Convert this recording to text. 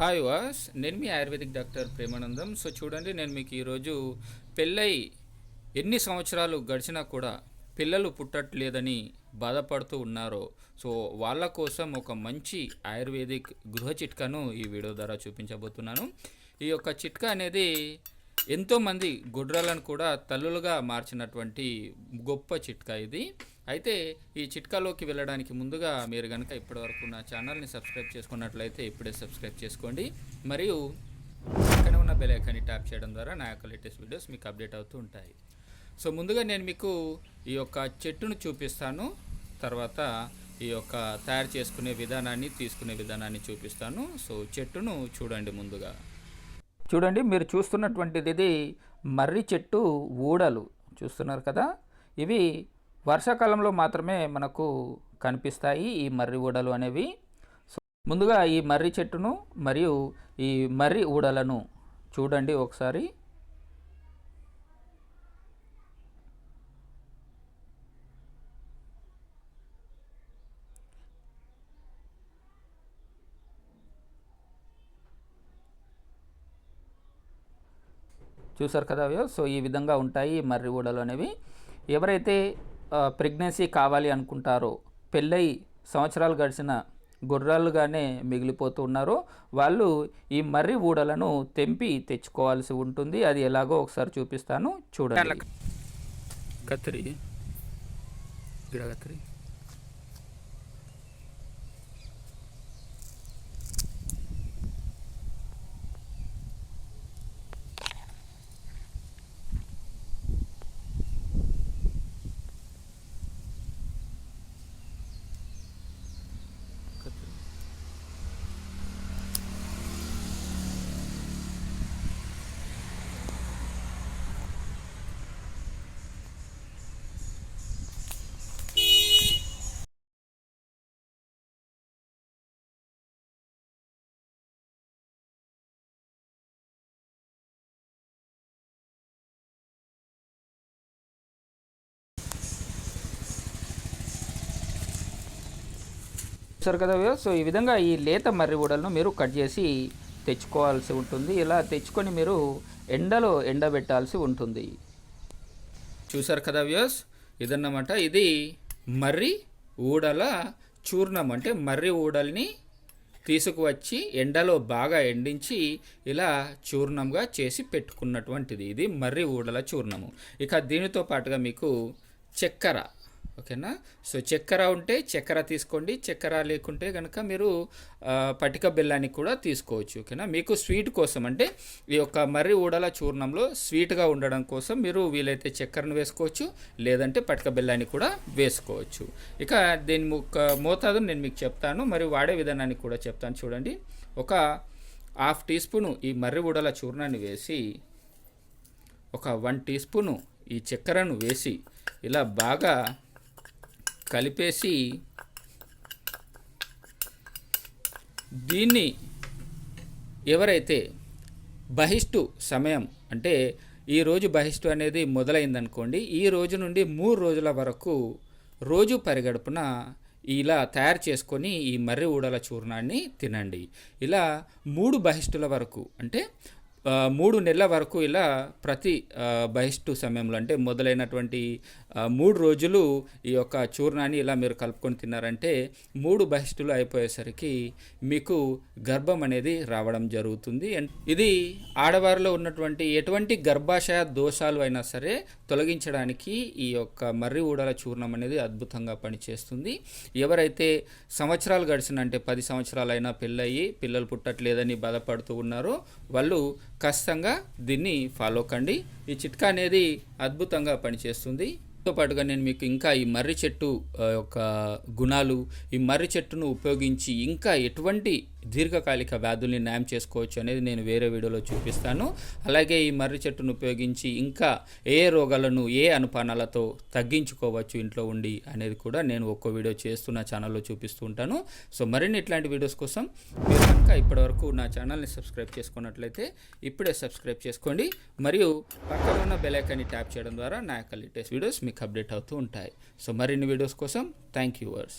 Hi వాస్ నేను మీ ఆయుర్వేదిక్ డాక్టర్ ప్రేమానందం. సో చూడండి నేను మీకు ఈరోజు పెళ్ళై ఎన్ని సంవత్సరాలు గడిచినా కూడా పిల్లలు పుట్టట్లేదని బాధపడుతూ ఉన్నారో సో వాళ్ళ కోసం ఒక మంచి ఆయుర్వేదిక్ గృహ చిట్కాను ఈ వీడియో ద్వారా చూపించబోతున్నాను. ఈ యొక్క చిట్కా అనేది ఎంతోమంది గుడ్రాలను కూడా తల్లులుగా మార్చినటువంటి గొప్ప చిట్కా ఇది. అయితే ఈ చిట్కాలోకి వెళ్ళడానికి ముందుగా మీరు కనుక ఇప్పటివరకు నా ఛానల్ని సబ్స్క్రైబ్ చేసుకున్నట్లయితే ఇప్పుడే సబ్స్క్రైబ్ చేసుకోండి. మరియు పక్కన ఉన్న బెల్ ఐకాన్ని ట్యాప్ చేయడం ద్వారా నా యొక్క లేటెస్ట్ వీడియోస్ మీకు అప్డేట్ అవుతూ ఉంటాయి. సో ముందుగా నేను మీకు ఈ యొక్క చెట్టును చూపిస్తాను. తర్వాత ఈ యొక్క తయారు చేసుకునే విధానాన్ని తీసుకునే విధానాన్ని చూపిస్తాను. సో చెట్టును చూడండి ముందుగా. చూడండి మీరు చూస్తున్నటువంటిది ఇది మర్రి చెట్టు ఊడలు చూస్తున్నారు కదా. ఇవి వర్షాకాలంలో మాత్రమే మనకు కనిపిస్తాయి ఈ మర్రి ఊడలు అనేవి. సో ముందుగా ఈ మర్రి చెట్టును మరియు ఈ మర్రి ఊడలను చూడండి ఒకసారి. చూసారు కదా అవి సో ఈ విధంగా ఉంటాయి మర్రి ఊడలు అనేవి. ఎవరైతే ప్రెగ్నెన్సీ కావాలి అనుకుంటారో పెళ్ళై సంవత్సరాలు గడిచిన గుర్రాలుగానే మిగిలిపోతూ ఉన్నారో వాళ్ళు ఈ మర్రి ఊడలను తెంపి తెచ్చుకోవాల్సి ఉంటుంది. అది ఎలాగో ఒకసారి చూపిస్తాను. చూడండి. కత్తిరి కత్తిరి చూసారు కదా సో ఈ విధంగా ఈ లేత మర్రి ఊడలను మీరు కట్ చేసి తెచ్చుకోవాల్సి ఉంటుంది. ఇలా తెచ్చుకొని మీరు ఎండలో ఎండబెట్టాల్సి ఉంటుంది. చూసారు కదా వ్యూస్ ఇదన్నమాట. ఇది మర్రి ఊడల చూర్ణం. అంటే మర్రి ఊడల్ని తీసుకువచ్చి ఎండలో బాగా ఎండించి ఇలా చూర్ణంగా చేసి పెట్టుకున్నటువంటిది. ఇది మర్రి ఊడల చూర్ణము. ఇక దీనితో పాటుగా మీకు చక్కెర. ఓకేనా? సో చక్కెర ఉంటే చక్కెర తీసుకోండి. చక్కెర లేకుంటే కనుక మీరు పటిక బెల్లాన్ని కూడా తీసుకోవచ్చు. ఓకేనా? మీకు స్వీట్ కోసం అంటే ఈ యొక్క మర్రి ఊడల చూర్ణంలో స్వీట్గా ఉండడం కోసం మీరు వీలైతే చక్కెరను వేసుకోవచ్చు. లేదంటే పటిక బెల్లాన్ని కూడా వేసుకోవచ్చు. ఇక దీని ఒక మోతాదు నేను మీకు చెప్తాను. మరియు వాడే విధానాన్ని కూడా చెప్తాను చూడండి. ఒక హాఫ్ టీ స్పూను ఈ మర్రి ఊడల చూర్ణాన్ని వేసి ఒక వన్ టీ స్పూను ఈ చక్కెరను వేసి ఇలా బాగా కలిపేసి దీన్ని ఎవరైతే బహిష్టు సమయం అంటే ఈ రోజు బహిష్టు అనేది మొదలైందనుకోండి ఈ రోజు నుండి మూడు రోజుల వరకు రోజు పరిగడుపున ఇలా తయారు చేసుకొని ఈ మర్రి ఊడల చూర్ణాన్ని తినండి. ఇలా మూడు బహిష్టుల వరకు అంటే మూడు నెలల వరకు ఇలా ప్రతి బహిష్టు సమయంలో అంటే మొదలైనటువంటి మూడు రోజులు ఈ యొక్క చూర్ణాన్ని ఇలా మీరు కలుపుకొని తిన్నారంటే మూడు బహిష్టులు అయిపోయేసరికి మీకు గర్భం అనేది రావడం జరుగుతుంది. అండ్ ఇది ఆడవారిలో ఉన్నటువంటి ఎటువంటి గర్భాశయ దోషాలు అయినా సరే తొలగించడానికి ఈ యొక్క మర్రి ఊడల చూర్ణం అనేది అద్భుతంగా పనిచేస్తుంది. ఎవరైతే సంవత్సరాలు గడిచిన అంటే పది సంవత్సరాలైనా పెళ్ళయి పిల్లలు పుట్టట్లేదని బాధపడుతూ ఉన్నారో వాళ్ళు ఖచ్చితంగా దీన్ని ఫాలో కండి. ఈ చిట్కా అనేది అద్భుతంగా పనిచేస్తుంది. తో పాటుగా నేను మీకు ఇంకా ఈ మర్రి చెట్టు యొక్క గుణాలు ఈ మర్రి చెట్టును ఉపయోగించి ఇంకా ఎటువంటి దీర్ఘకాలిక వ్యాధుల్ని న్యాయం చేసుకోవచ్చు అనేది నేను వేరే వీడియోలో చూపిస్తాను. అలాగే ఈ మర్రి చెట్టును ఉపయోగించి ఇంకా ఏ రోగాలను ఏ అనుపానాలతో తగ్గించుకోవచ్చు ఇంట్లో ఉండి అనేది కూడా నేను ఒక్కో వీడియో చేస్తూ నా ఛానల్లో చూపిస్తూ ఉంటాను. సో మరిన్ని ఇట్లాంటి వీడియోస్ కోసం మీరు కనుక ఇప్పటివరకు నా ఛానల్ని సబ్స్క్రైబ్ చేసుకున్నట్లయితే ఇప్పుడే సబ్స్క్రైబ్ చేసుకోండి. మరియు పక్కన ఉన్న బెల్ ఐకాన్ని ట్యాప్ చేయడం ద్వారా నా యొక్క లేటెస్ట్ వీడియోస్ మీకు అప్డేట్ అవుతూ ఉంటాయి. సో మరిన్ని వీడియోస్ కోసం థ్యాంక్ యూ వర్స్